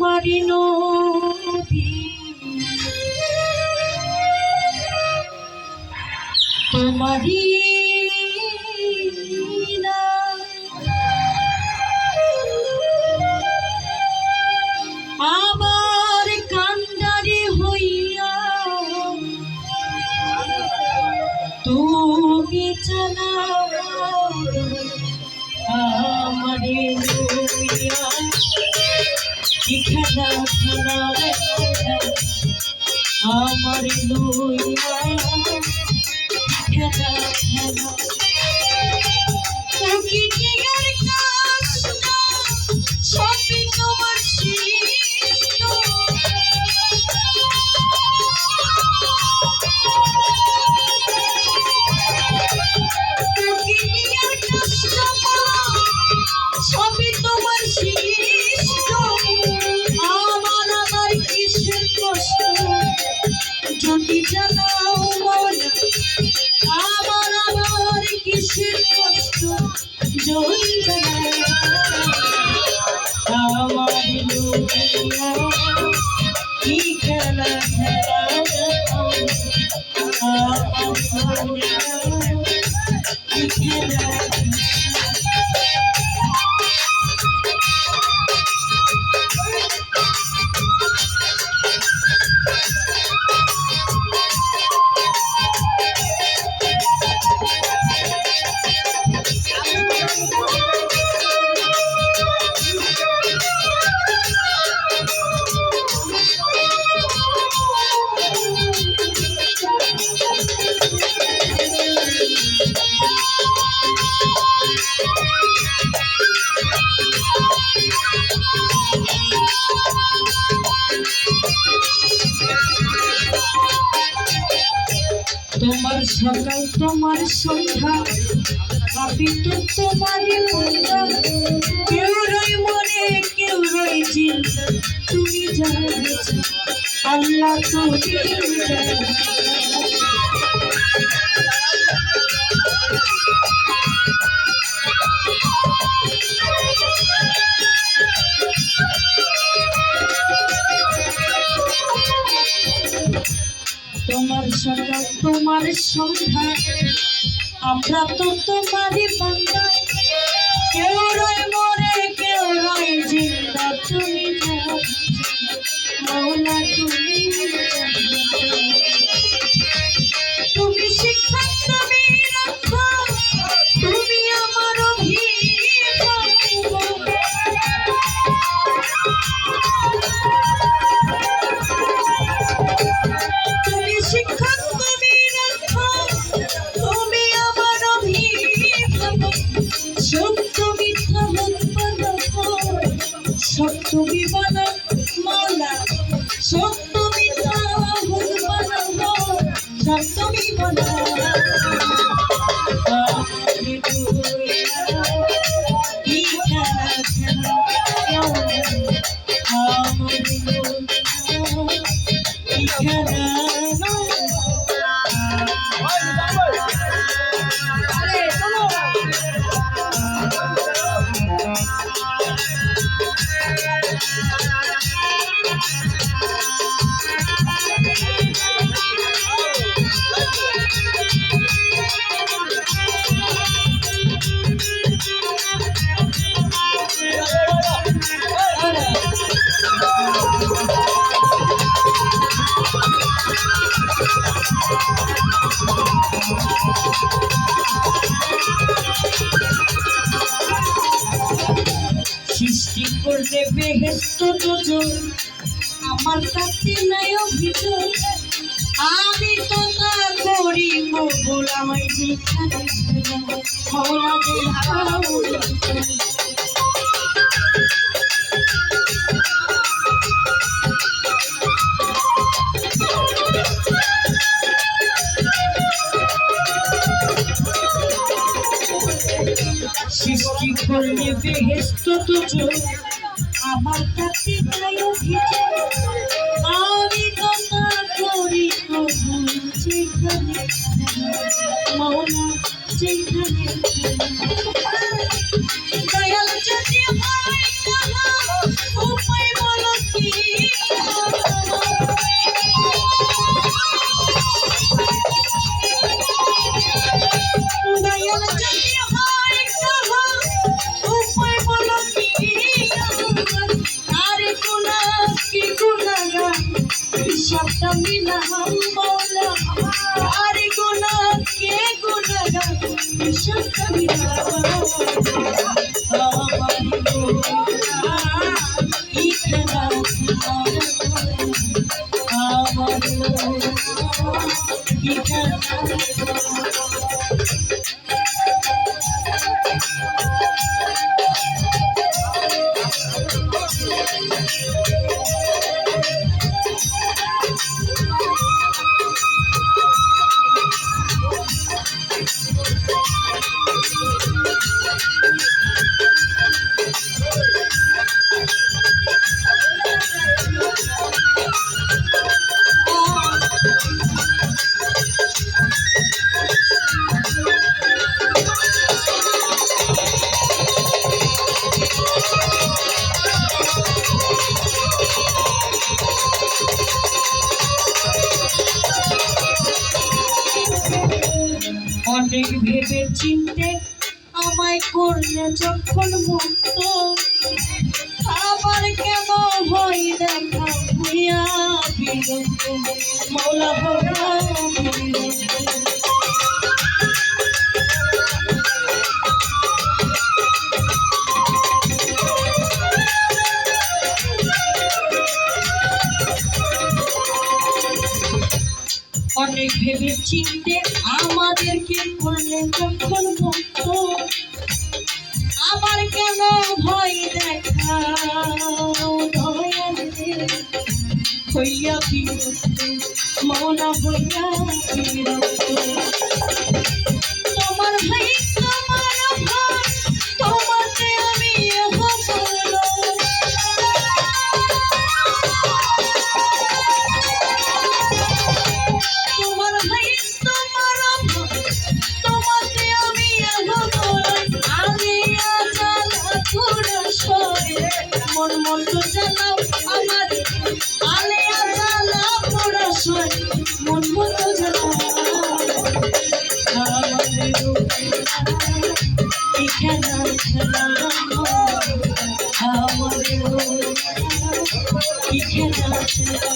তোমারি নদী। তোমারি খেলা খেলা রে। আমারে লইয়া খেলা খেলা। যদি সকাল তোমার সন্ধ্যা আমি তো বন্ধা কেউ রই মনে, কেউ রই চিন্তা তুমি জানো আল্লাহ তুমি জানো। সন্ধ্যা আমরা তো তোমারই বান্দা। কেউ রয় সত্য বিবাদ সৃষ্টি করলে বেহেস্ত আমার কাছে নাই অভিযোগ আমি তো তা করি মঙ্গল আমায় যেখানে করলে বেহেস্ত দুজন আমার কাছে তাই অভিযোগ আমি কথা করি তবু যেখানে মৌলা যেখানে দয়াল যদি সবটা মিলাম বলা আরে গোনা কে গোনা গান সবটা মিলাম আমার যখন মুক্ত আবার কেন ভয় দেখা মৌলা ভরা অনেক ভেবে চিনতে আমাদেরকে করলে যখন মুক্ত কেন ভয় দেখা হইয়া বিরক্ত বিরক্ত তোমার ভাই ঠিকানা জানাও